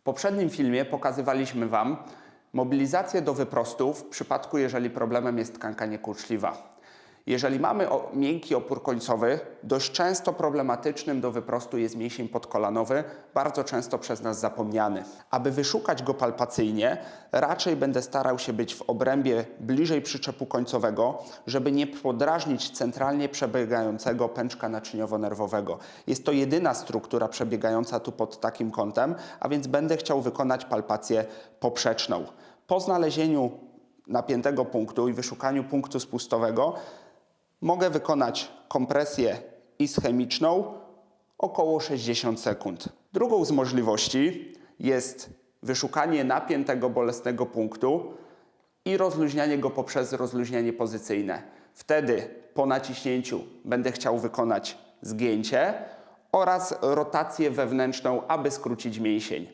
W poprzednim filmie pokazywaliśmy Wam mobilizację do wyprostu w przypadku, jeżeli problemem jest tkanka niekurczliwa. Jeżeli mamy miękki opór końcowy, dość często problematycznym do wyprostu jest mięsień podkolanowy, bardzo często przez nas zapomniany. Aby wyszukać go palpacyjnie, raczej będę starał się być w obrębie bliżej przyczepu końcowego, żeby nie podrażnić centralnie przebiegającego pęczka naczyniowo-nerwowego. Jest to jedyna struktura przebiegająca tu pod takim kątem, a więc będę chciał wykonać palpację poprzeczną. Po znalezieniu napiętego punktu i wyszukaniu punktu spustowego mogę wykonać kompresję ischemiczną około 60 sekund. Drugą z możliwości jest wyszukanie napiętego, bolesnego punktu i rozluźnianie go poprzez rozluźnianie pozycyjne. Wtedy po naciśnięciu będę chciał wykonać zgięcie oraz rotację wewnętrzną, aby skrócić mięsień.